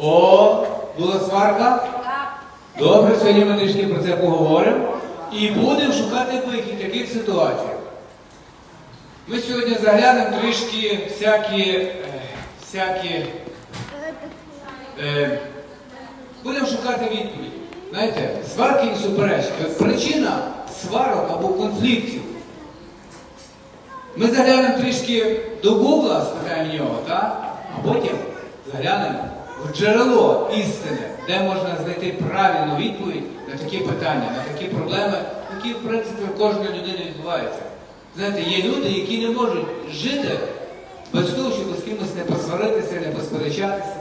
О, була сварка? Добре, сьогодні ми трішки про це поговоримо. І будемо шукати вихід таких ситуаціях. Ми сьогодні заглянемо трішки всякі, е, всякі е, будемо шукати відповідь. Знаєте, сварки і суперечки. Причина сварок або конфліктів. Ми заглянемо трішки до Гугла, спитаємо нього, так? а потім заглянемо джерело істини, де можна знайти правильну відповідь на такі питання, на такі проблеми, які, в принципі, в кожної людини відбуваються. Знаєте, є люди, які не можуть жити без того, щоб з кимось не посваритися, не посперечатися.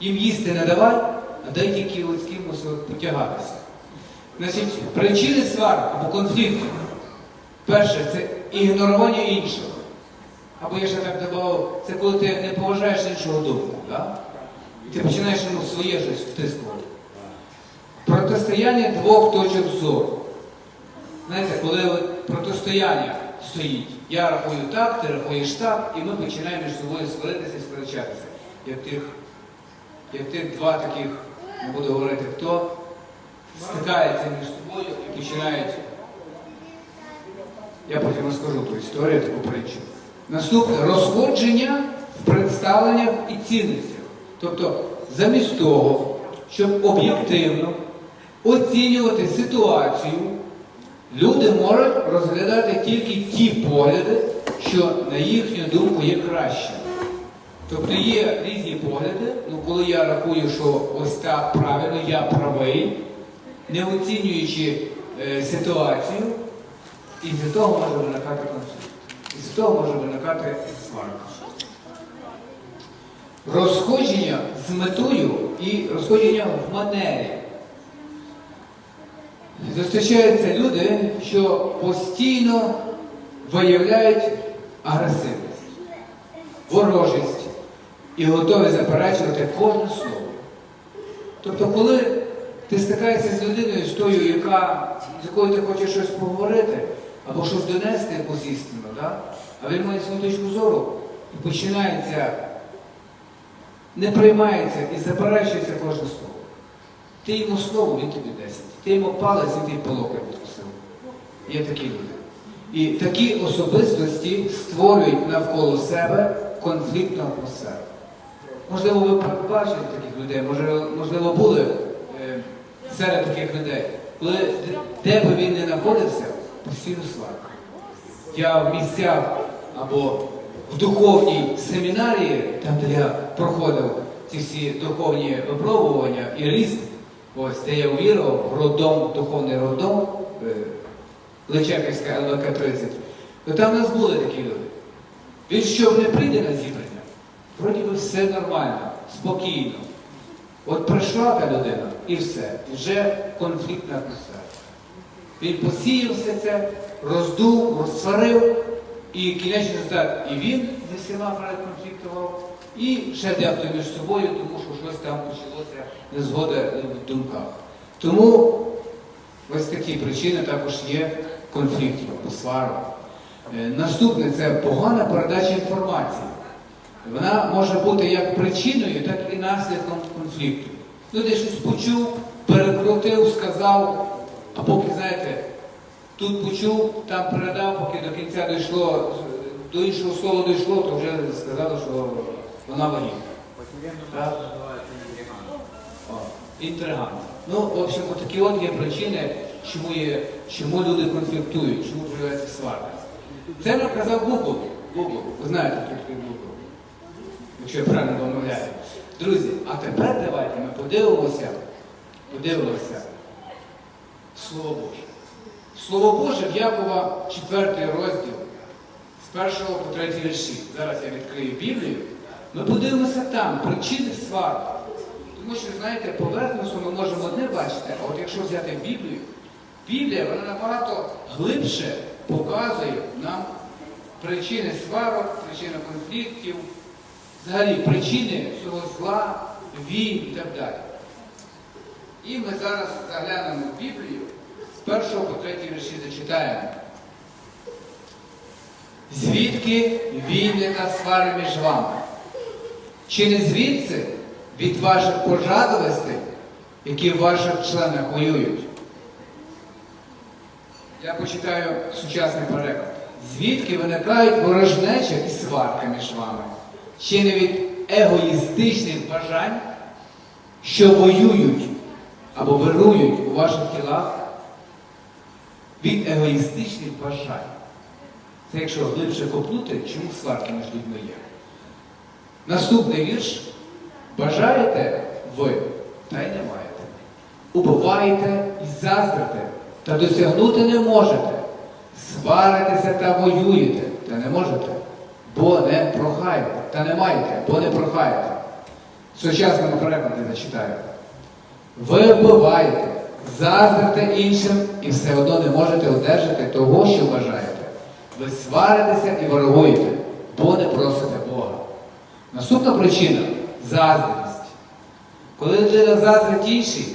Їм їсти не давай, а дай тільки з кимось потягатися. Значить, причини сварок або конфліктів. Перше, це ігнорування іншого. Або я ще так додав, це коли ти не поважаєш іншого думку. Да? І ти починаєш йому своє щось втискувати. Протистояння двох точок зору. Знаєте, коли от протистояння стоїть, я рахую так, ти рахуєш так, і ми починаємо між собою сваритися і сперечатися. Як тих, як тих два таких, не буду говорити хто, стикаються між собою і починають. Я потім розкажу ту історію, таку притчу. Наступне розходження в представленнях і цінностях. Тобто, замість того, щоб об'єктивно оцінювати ситуацію, люди можуть розглядати тільки ті погляди, що на їхню думку є краще. Тобто є різні погляди, ну коли я рахую, що ось так правильно, я правий, не оцінюючи е, ситуацію, і з того може виникати конфлікт. І з того може виникати сварка. Розходження з метою і розходження в манері. Зустрічаються люди, що постійно виявляють агресивність, ворожість і готові заперечувати кожне слово. Тобто, коли ти стикаєшся з людиною, з тою, яка, з якою ти хочеш щось поговорити, або щось донести якусь істину, да? а він має свою точку зору, і починається, не приймається і заперечується кожне слово. Ти йому слово, він тобі десять. Ти йому палець, він тобі по локоть відкусив. Є такі люди. І такі особистості створюють навколо себе конфліктну атмосферу. Можливо, ви бачили таких людей, можливо, були е, серед таких людей. Коли де- би він не знаходився, постійно сварка. Я в місцях або в духовній семінарії, там, де я проходив ці всі духовні випробування і ріст, ось де я увірував, родом, духовний родом, е, Личаківська ЛВК-30, то там в нас були такі люди. Він що не прийде на зібрання, вроді би все нормально, спокійно. От прийшла та людина і все, вже конфліктна атмосфера. Він посіяв все це, роздув, розсварив, і кінечний результат і він зі всіма конфліктував, і ще дехто між собою, тому що щось там почалося незгода в думках. Тому ось такі причини також є конфліктів, або сварок. Е, Наступне це погана передача інформації. Вона може бути як причиною, так і наслідком конфлікту. Ну, десь щось почув, перекрутив, сказав, а поки, знаєте, тут почув, там передав, поки до кінця дійшло, до іншого слова дійшло, то вже сказали, що вона вагітна. Інтригант. Ну, в общем, такі от є причини, чому, є, чому люди конфліктують, чому з'являється сварка. Це нам казав Google. Google. Ви знаєте, хто такий Google. Якщо я правильно вимовляю. Друзі, а тепер давайте ми подивимося, подивимося Слово Боже. Слово Боже в Якова 4 розділ з 1 по 3 вірші. Зараз я відкрию Біблію. Ми подивимося там причини сварки. Тому що, знаєте, поверхностно ми можемо одне бачити, а от якщо взяти Біблію, Біблія вона набагато глибше показує нам причини сварок, причини конфліктів, взагалі причини всього зла, війн і так далі. І ми зараз заглянемо в Біблію, першого по третій вірші зачитаємо. Звідки війни та свари між вами? Чи не звідси, від ваших пожадливостей, які в ваших членах воюють. Я почитаю сучасний переклад. Звідки виникають ворожнеча і сварка між вами? Чи не від егоїстичних бажань, що воюють або вирують у ваших тілах? Від егоїстичних бажань. Це якщо глибше копнути, чому сварки між людьми є. Наступний вірш. Бажаєте ви, та й не маєте. Убиваєте і заздрите, та досягнути не можете. Сваритеся та воюєте, та не можете, бо не прохаєте, та не маєте, бо не прохаєте. Сучасному перекладі зачитаю. Ви вбиваєте, заздрите іншим і все одно не можете одержати того, що бажаєте. Ви сваритеся і ворогуєте, бо не просите Бога. Наступна причина заздрість. Коли людина заздрить іншій,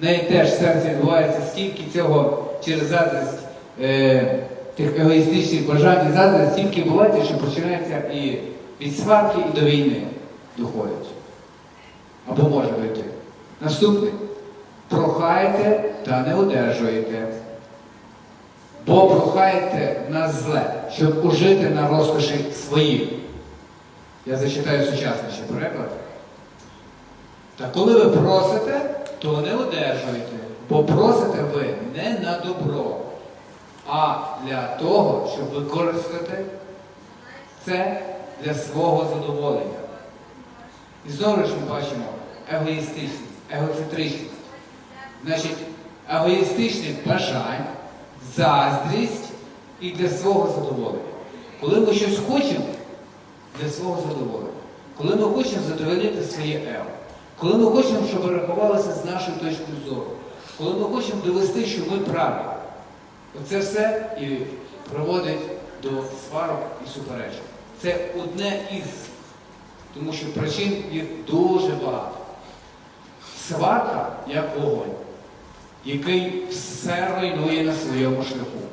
в неї теж в серці відбувається стільки цього через заздрість е, тих егоїстичних бажань і заздрість, стільки відбувається, що починається і від сварки, і до війни доходить. Або може дойти. Наступний. Прохаєте та не одержуєте. Бо прохаєте на зле, щоб ужити на розкоші свої. Я зачитаю сучасний ще переклад. Та коли ви просите, то не одержуєте, бо просите ви не на добро, а для того, щоб використати це для свого задоволення. І знову ж ми бачимо егоїстичність, егоцентричність. Значить, егоїстичних бажань, заздрість і для свого задоволення. Коли ми щось хочемо, для свого задоволення. Коли ми хочемо задовольнити своє его. Коли ми хочемо, щоб рахувалися з нашою точкою зору. Коли ми хочемо довести, що ми праві. Оце все і приводить до сварок і суперечок. Це одне із, тому що причин їх дуже багато. Сварка як вогонь, який все руйнує на своєму шляху.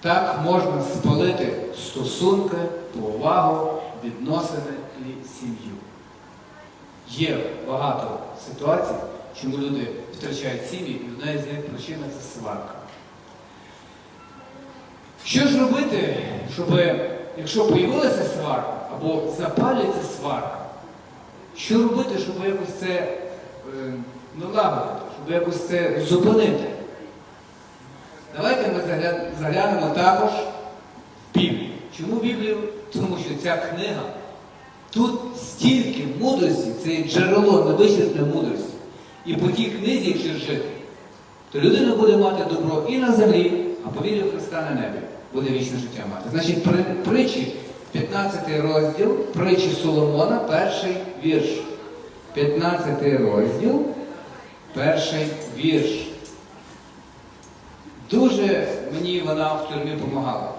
Так можна спалити стосунки, повагу, відносини і сім'ю. Є багато ситуацій, чому люди втрачають сім'ї, і одна із них причина це сварка. Що ж робити, щоб, якщо появилася сварка або запалюється сварка, що робити, щоб якось це е, налагодити, щоб якось це зупинити? Давайте ми заглянемо також в Біблію. Чому Біблію? Тому що ця книга, тут стільки мудрості, це джерело невичерпної мудрості. І по тій книзі, якщо жити, то людина буде мати добро і на землі, а по вірі Христа на небі буде вічне життя мати. Значить, при, притчі, 15 розділ, притчі Соломона, перший вірш. 15 розділ, перший вірш. Дуже мені вона в тюрмі допомагала.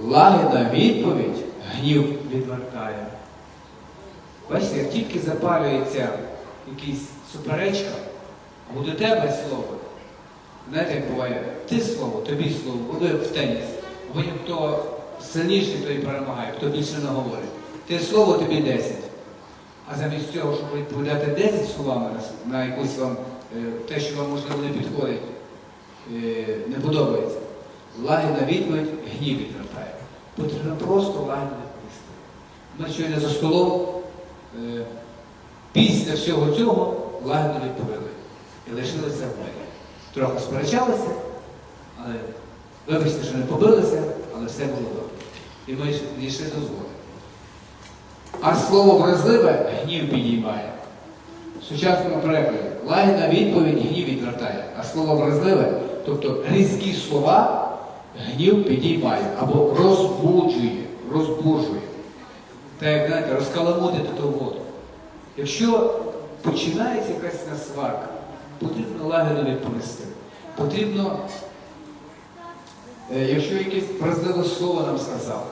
Лагідна відповідь гнів відвертає. Бачите, як тільки запалюється якась суперечка, або до тебе слово. Знаєте, як буває, ти слово, тобі слово, ви в теніс. Або хто сильніший, той перемагає, хто більше не говорить. Ти слово, тобі 10. А замість цього, щоб відповідати 10 словами на, якусь вам е, те, що вам можливо не підходить, е, не подобається. Лагідна відповідь гнів відвертає. Потрібно просто лагідно відповісти. Ми щойно за столом е, після всього цього лагідно відповіли. І лишилися в мирі. Трохи сперечалися, але вибачте, що не побилися, але все було добре. І ми дійшли до згоди. А слово вразливе гнів підіймає. В сучасному перекладі лагідна відповідь гнів відвертає, а слово вразливе, тобто різкі слова, гнів підіймає або розбуджує, розбуджує. Так як знаєте, розкаламутити ту воду. Якщо починається якась на сварка, потрібно лагідно відповісти. Потрібно, е, якщо якесь вразливе слово нам сказав,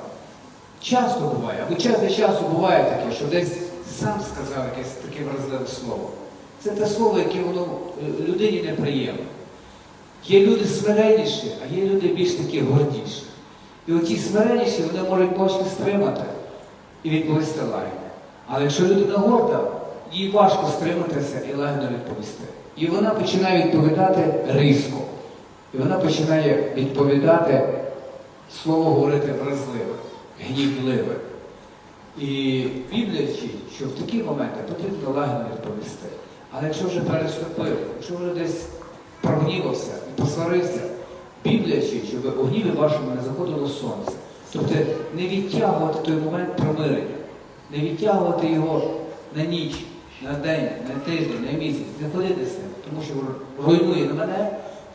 Часто буває, або час від часу буває таке, що десь сам сказав якесь таке вразливе слово. Це те слово, яке воно е, людині неприємне. Є люди смиренніші, а є люди більш такі гордіші. І оті смиренніші вони можуть більше стримати і відповісти лагідно. Але якщо людина горда, їй важко стриматися і легко відповісти. І вона починає відповідати різко. І вона починає відповідати, слово говорити вразливе, гнівливе. І Біблія що в такі моменти потрібно лагідно відповісти. Але якщо вже переступив, якщо вже десь прогнівався і посварився, Біблія вчить, щоб у гніві вашому не заходило сонце. Тобто не відтягувати той момент примирення, не відтягувати його на ніч, на день, на тиждень, на місяць, не ходити з ним, тому що руйнує мене,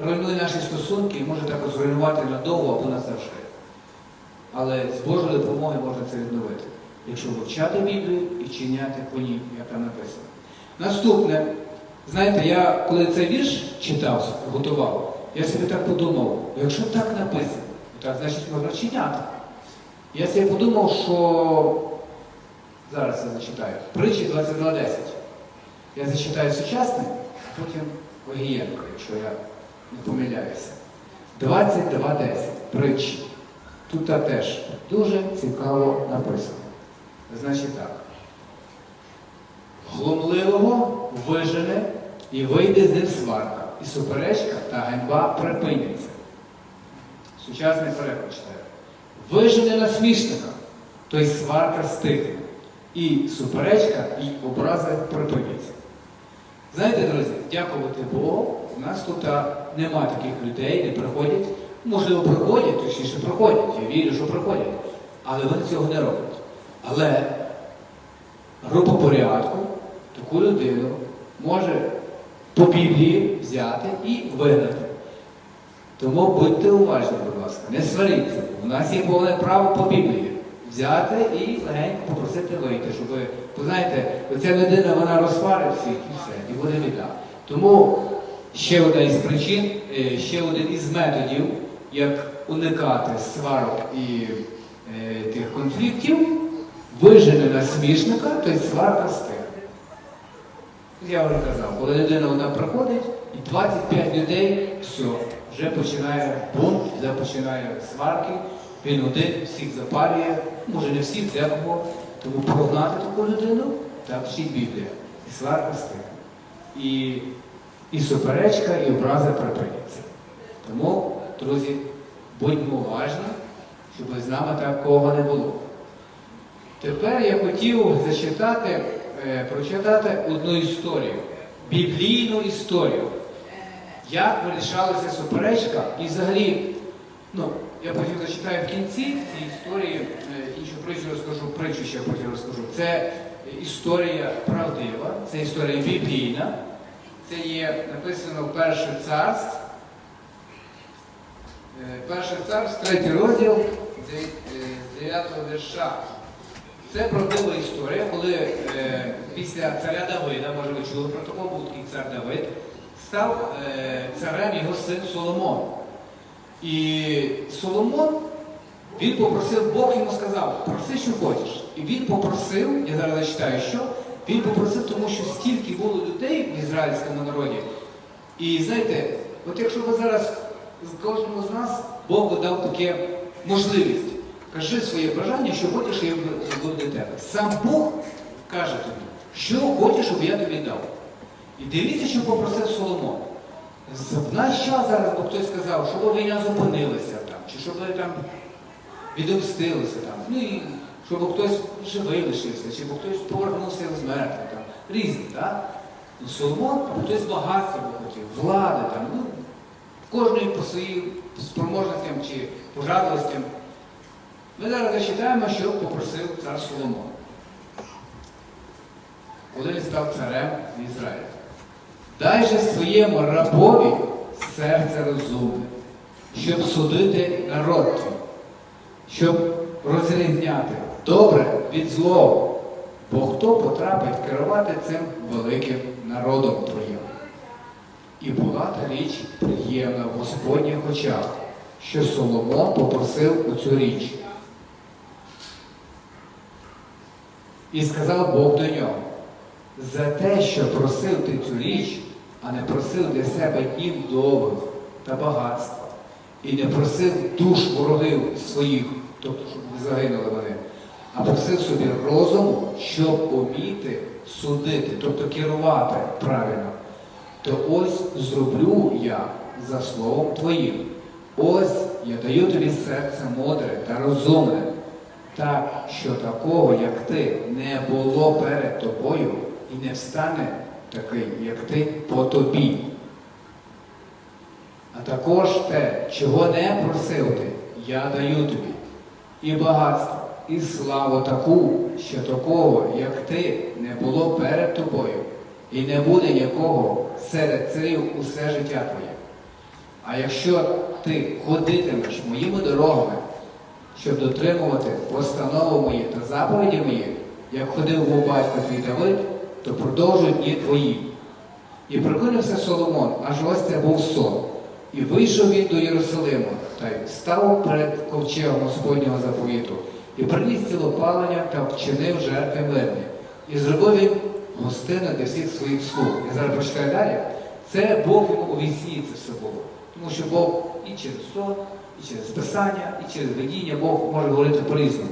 руйнує наші стосунки і може також зруйнувати надовго або назавжди. Але з Божої допомоги можна це відновити, якщо вивчати Біблію і чиняти по ній, як там написано. Наступне, знаєте, я коли цей вірш читав, готував, я собі так подумав, якщо так написано, так значить можна чиняти. Я собі подумав, що зараз я зачитаю. Притчі 22.10. Я зачитаю сучасне, а потім Огієнко, якщо я не помиляюся. 22.10. Притчі. Тут теж дуже цікаво написано. Значить так. Глумливого вижене і вийде з ним сварка, і суперечка та ганьба припиняться. Сучасний переклад читаю. Вижене насмішника, то й сварка стихне, і суперечка, і образи припиняться. Знаєте, друзі, дякувати Богу, у нас тут а, нема таких людей, не приходять. Можливо, приходять, точніше приходять. Я вірю, що приходять. Але вони цього не роблять. Але група порядку таку людину може по Біблії взяти і вигнати. Тому будьте уважні, будь ласка, не сваріться. У нас є повне право по Біблії взяти і легенько попросити вийти, щоб ви, ви знаєте, оця людина вона розсварить всіх і все, і буде біда. Тому ще одна із причин, е, ще один із методів, як уникати сварок і е, тих конфліктів, вижене насмішника, то й сварка стихне. Я вже казав, коли людина вона приходить, і 25 людей, все, вже починає бунт, вже починає сварки, він один всіх запалює, може не всіх, декого. Тому прогнати таку людину, так вчить Біблія. І сварка стихне. І, і суперечка, і образи припиняться. Тому, друзі, будьмо уважні, щоб з нами такого не було. Тепер я хотів зачитати, е, прочитати одну історію, біблійну історію. Як вирішалася суперечка, і взагалі, ну, я потім зачитаю в кінці цієї історії, е, іншу притчу розкажу, притчу ще потім розкажу. Це історія правдива, це історія біблійна, це є написано в перших царств. Е, Перший царств, третій розділ, де- е, 9 вірша. Це правдива історія, коли е, після царя Давида, може ви чули про такого, був такий цар Давид, став царем його син Соломон. І Соломон, він попросив, Бог йому сказав, проси, що хочеш. І він попросив, я зараз зачитаю, що, він попросив, тому що стільки було людей в ізраїльському народі. І знаєте, от якщо ви зараз кожному з нас Бог дав таке можливість. Кажи своє бажання, що хочеш, я зроблю для тебе. Сам Бог каже тобі, що хочеш, щоб я тобі дав. І дивіться, що попросив Соломон. В наш час зараз, бо хтось сказав, щоб війна зупинилася там, чи щоб там відомстилися там, ну і щоб хтось живий лишився, чи бо хтось повернувся з мертвих, там, різні, так? Ну, Соломон, хтось багатства хотів, влади там, ну, кожної по своїм спроможностям чи пожадливостям. Ми зараз зачитаємо, що попросив цар Соломон, коли він став царем в Ізраїлі. Дай же своєму рабові серце розумне, щоб судити народ щоб розрізняти добре від злого, бо хто потрапить керувати цим великим народом. І була та річ приємна в Господніх очах, що Соломон попросив у цю річ. І сказав Бог до нього, за те, що просив ти цю річ, а не просив для себе днів довгих та багатства, і не просив душ ворогів своїх, тобто, щоб не загинули вони, а просив собі розуму, щоб уміти судити, тобто керувати правильно, то ось зроблю я за словом твоїм. Ось я даю тобі серце мудре та розумне, так що такого, як ти, не було перед тобою, і не встане такий, як ти, по тобі. А також те, чого не просив ти, я даю тобі. І багатство, і славу таку, що такого, як ти, не було перед тобою, і не буде нікого серед царів усе життя твоє. А якщо ти ходитимеш моїми дорогами, щоб дотримувати постанови мої та заповіді мої, як ходив був батько твій Давид, то продовжують дні твої. І прикинувся Соломон, аж ось це був сон. І вийшов він до Єрусалима, та й став перед ковчегом Господнього заповіту, і приніс цілопалення та вчинив жертви мирні. І зробив він гостину для всіх своїх слуг. Я зараз прочитаю далі. Це Бог йому вісні це все було. Тому що Бог і через сон, і через Писання, і через видіння Бог може говорити по-різному.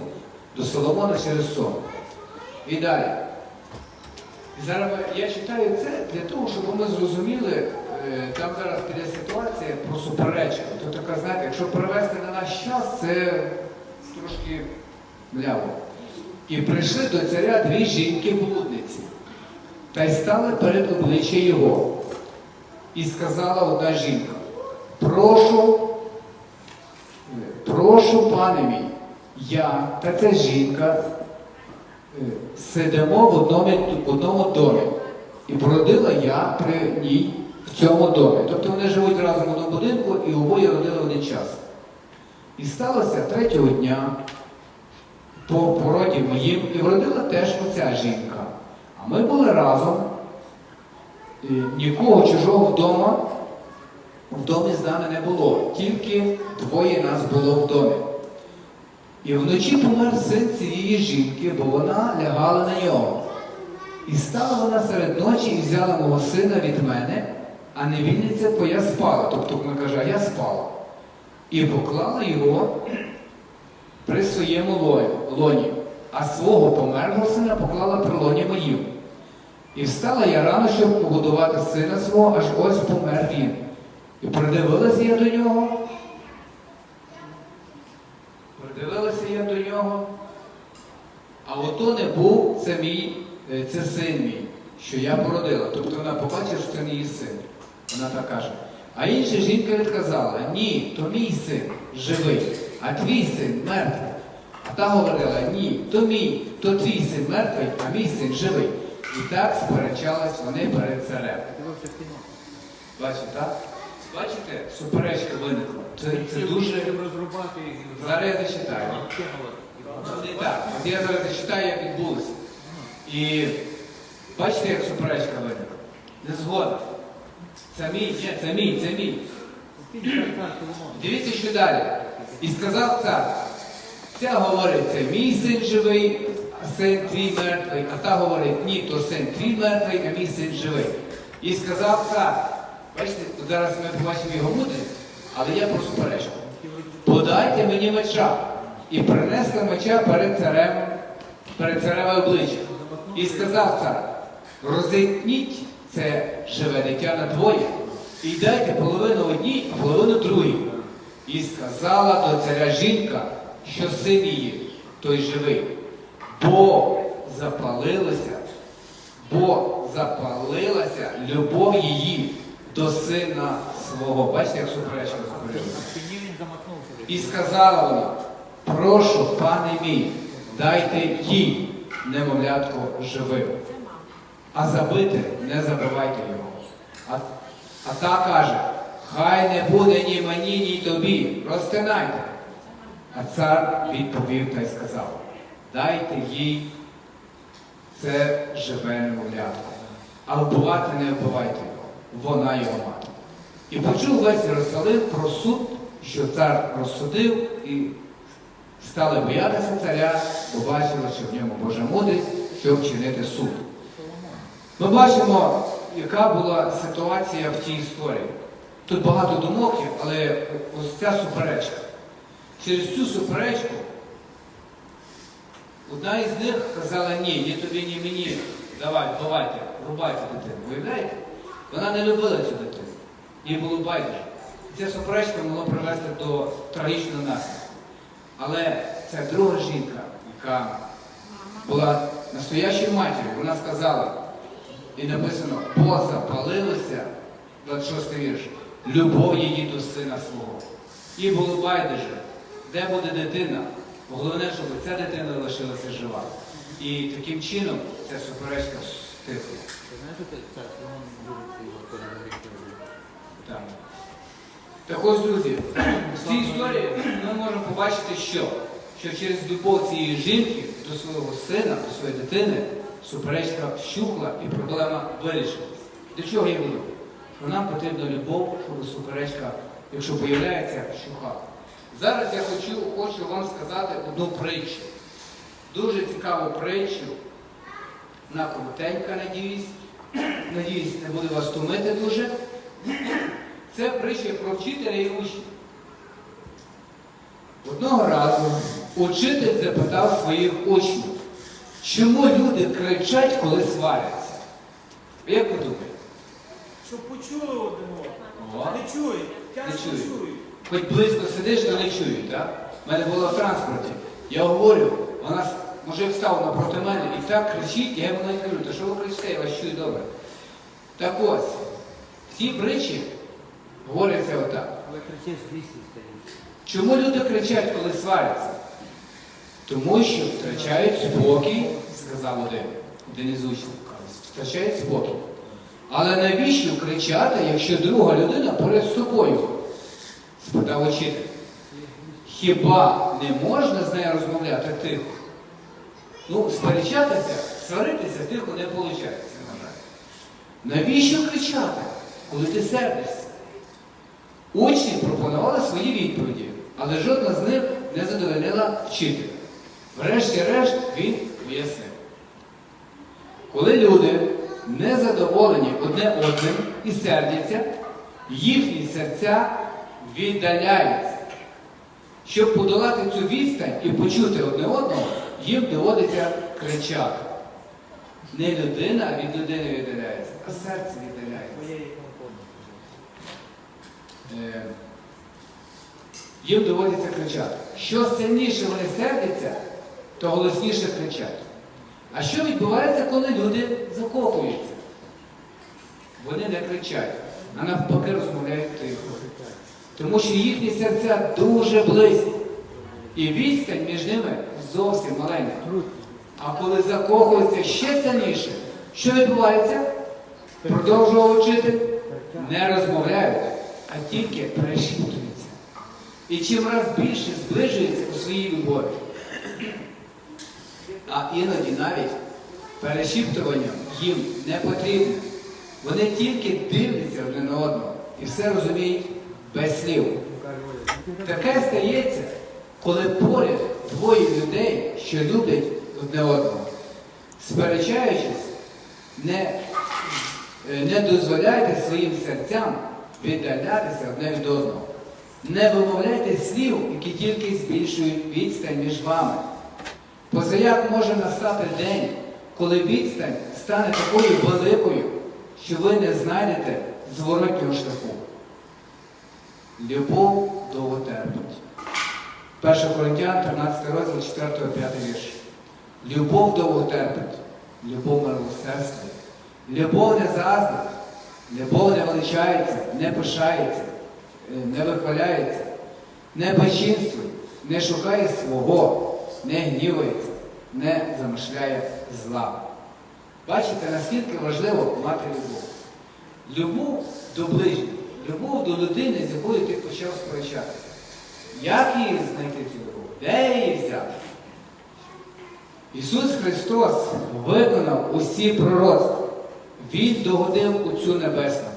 До Соломона через сон. І далі. І зараз я читаю це для того, щоб ми зрозуміли, е, там зараз піде ситуація про суперечку. То така, знаєте, якщо перевести на наш час, це трошки мляво. І прийшли до царя дві жінки-блудниці, та й стали перед обличчя його. І сказала одна жінка, прошу, прошу, пане мій, я та ця жінка е, сидимо в одному, в одному домі. І породила я при ній в цьому домі. Тобто вони живуть разом в одному будинку і обоє родили в один час. І сталося третього дня по породі моїм, і вродила теж оця жінка. А ми були разом, і нікого чужого вдома в домі з нами не було, тільки двоє нас було в домі. І вночі помер син цієї жінки, бо вона лягала на нього. І стала вона серед ночі і взяла мого сина від мене, а невільниця твоя спала. Тобто вона каже, я спала. І поклала його при своєму лоні, а свого померлого сина поклала при лоні моїм. І встала я рано, щоб погодувати сина свого, аж ось помер він. І придивилася я до нього. Придивилася я до нього. А ото не був це мій, е, це син мій, що я породила. Тобто вона побачила, що це її син. Вона так каже. А інша жінка відказала, ні, то мій син живий, а твій син мертвий. А та говорила, ні, то мій, то твій син мертвий, а мій син живий. І так сперечались вони перед царем. Бачите, так? Бачите, суперечка виникла. Це, це дуже. Зараз я зачитаю. Так. От я зараз зачитаю, як відбулося. І бачите, як суперечка виникла? Не згода. Це мій, це мій, це мій. Дивіться, що далі. І сказав цар. Ця говорить, це мій син живий, син твій мертвий. А та говорить, ні, то син твій мертвий, а мій син живий. І сказав цар. Бачите, зараз ми побачимо його мудрість, але я про суперечку. Подайте мені меча. І принесли меча перед царем, перед цареве обличчя. І сказав цар, розітніть це живе дитя на двоє, і дайте половину одній, а половину другій. І сказала до царя жінка, що син її, той живий, бо запалилася, бо запалилася любов її до сина свого. Бачите, як суперечка. І сказала вона, прошу, пане мій, дайте їй немовлятко живим. А забити не забивайте його. А, а та каже, хай не буде ні мені, ні тобі, розтинайте. А цар відповів та й сказав, дайте їй це живе немовлятко, а вбивати не вбивайте його, вона його мати. І почув весь Єрусалим про суд, що цар розсудив, і стали боятися царя, бо бачили, що в ньому Божа мудрість, щоб вчинити суд. Ми бачимо, яка була ситуація в тій історії. Тут багато думок але ось ця суперечка. Через цю суперечку одна із них казала ні, ні тобі, ні мені давай, давайте, рубайте дитину. Уявляєте? Вона не любила цю дитину. Їй було байдуже. Ця суперечка могла привести до трагічного наслідку. Але ця друга жінка, яка була настоящою матір'ю, вона сказала, і написано, бо запалилося, 26 вірш, любов її до сина свого. І було байдуже, де буде дитина. Головне, щоб ця дитина лишилася жива. І таким чином ця суперечка стихла. Так. Так ось, друзі, в цій історії ми можемо побачити, що, що через любов цієї жінки до свого сина, до своєї дитини, суперечка вщухла і проблема вирішилась. До чого я веду? Що нам потрібна любов, щоб суперечка, якщо появляється, вщухала. Зараз я хочу, хочу вам сказати одну притчу. Дуже цікаву притчу. Вона коротенька, надіюсь. Надіюсь, не буду вас тумити дуже. Це притча про вчителя і учня. Одного разу учитель запитав своїх учнів, чому люди кричать, коли сваряться? Як ви думаєте? Щоб почули один одного. Не чують, тяжко чують. Хоч близько сидиш, то не чують, так? У мене було в транспорті. Я говорю, вона мужик став напроти мене і так кричить, я йому навіть кажу, то що ви кричите, я вас чую добре. Так ось, ці притчі говоряться отак. Але лісі. Чому люди кричать, коли сваряться? Тому що втрачають спокій, сказав один, один із учнів. Втрачають спокій. Але навіщо кричати, якщо друга людина поряд з тобою? Спитав учитель. Хіба не можна з нею розмовляти тихо? Ну, сперечатися, сваритися тихо не виходить, на жаль. Навіщо кричати, коли ти сердишся? Учні пропонували свої відповіді, але жодна з них не задовольнила вчителя. Врешті-решт він пояснив. Коли люди не задоволені одне одним і сердяться, їхні серця віддаляються. Щоб подолати цю відстань і почути одне одного, їм доводиться кричати. Не людина від людини віддаляється, а серце віддаляється. Е, їм доводиться кричати. Що сильніше вони сердяться, то голосніше кричать. А що відбувається, коли люди закохуються? Вони не кричать, а навпаки розмовляють тихо. Тому що їхні серця дуже близькі. І відстань між ними зовсім маленька. А коли закохуються ще сильніше, що відбувається? Продовжував вчитель. Не розмовляють, а тільки перешіптуються. І чим раз більше зближуються у своїй любові. А іноді навіть перешіптування їм не потрібне. Вони тільки дивляться один на одного і все розуміють без слів. Таке стається, коли поряд двоє людей, що люблять одне одного. Сперечаючись, не, е, не дозволяйте своїм серцям віддалятися одне від одного. Не вимовляйте слів, які тільки збільшують відстань між вами. Позаяк може настати день, коли відстань стане такою великою, що ви не знайдете зворотнього шляху. Любов довго терпить. 1 Коринтян, 13 розділ, 4-5 вірш. Любов довго терпить, любов милосердствує. Любов не заздрить, любов не величається, не пишається, е, не вихваляється, не безчинствує, не шукає свого, не гнівається, не замишляє зла. Бачите, наскільки важливо мати любов. Любов до ближніх, любов до людини, з якою ти почав сперечатися. Як її знайти цю любов? Де її взяти? Ісус Христос виконав усі пророцтва. Він догодив у цю небесну.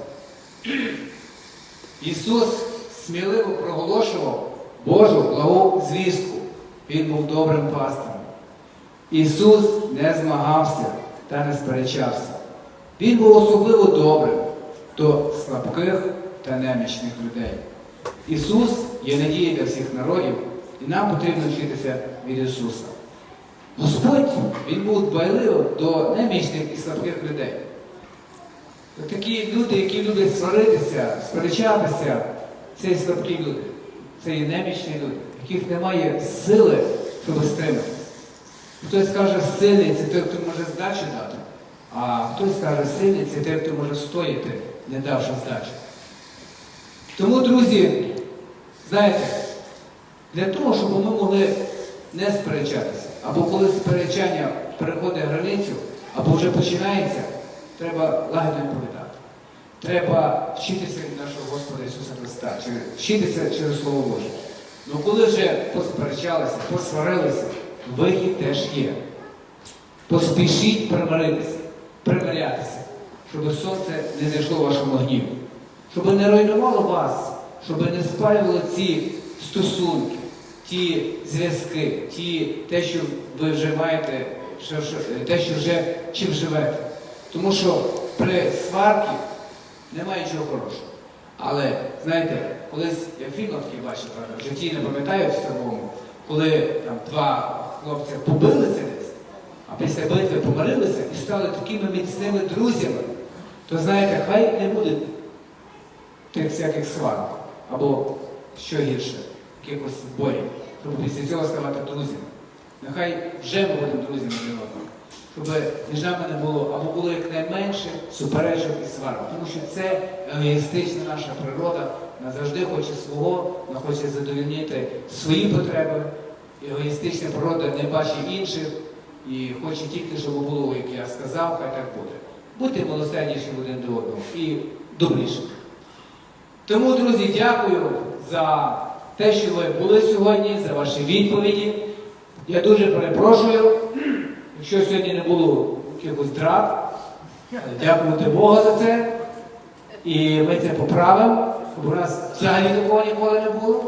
Ісус сміливо проголошував Божу благу звістку. Він був добрим пастирем. Ісус не змагався та не сперечався. Він був особливо добрим до слабких та немічних людей. Ісус є надія для всіх народів, і нам потрібно вчитися від Ісуса. Господь він був дбайливий до немічних і слабких людей. Такі люди, які люблять сваритися, сперечатися, це і слабкі люди, це і немічні люди, яких немає сили, щоб стримати. Хтось каже, сильний це той, хто може здачі дати, а хтось каже, сильний це той, хто може стояти, не давши здачі. Тому, друзі, знаєте, для того, щоб ми могли не сперечатися, або коли сперечання переходить границю, або вже починається, треба лагідно відповідати. Треба вчитися від нашого Господа Ісуса Христа, чи вчитися через Слово Боже. Ну коли вже посперечалися, посварилися, вихід теж є. Поспішіть примиритися, примирятися, щоб сонце не зайшло вашому гніві, щоб не руйнувало вас, щоб не спалювало ці стосунки, ті зв'язки, ті, те, що ви вже маєте, що, що, те, що вже чим живете. Тому що при сварці немає нічого хорошого. Але знаєте, колись я фільм такий бачив, в житті не пам'ятаю в цьому, коли там два хлопця побилися десь, а після битви помирилися і стали такими міцними друзями, то знаєте, хай не буде тих всяких сварок або що гірше, якихось боїв, щоб після цього ставати друзями. Нехай вже ми будемо друзями один одного. Щоб між нами не було або було якнайменше суперечок і сварок. Тому що це егоїстична наша природа, вона завжди хоче свого, вона хоче задовольнити свої потреби. Егоїстична природа не бачить інших і хоче тільки, щоб було, як я сказав, хай так буде. Будьте милосердніші один до одного і добріші. Тому, друзі, дякую за те, що ви були сьогодні, за ваші відповіді. Я дуже перепрошую, якщо сьогодні не було якихось драк. Дякувати Богу за це. І ми це поправимо, бо у нас взагалі такого ніколи не було.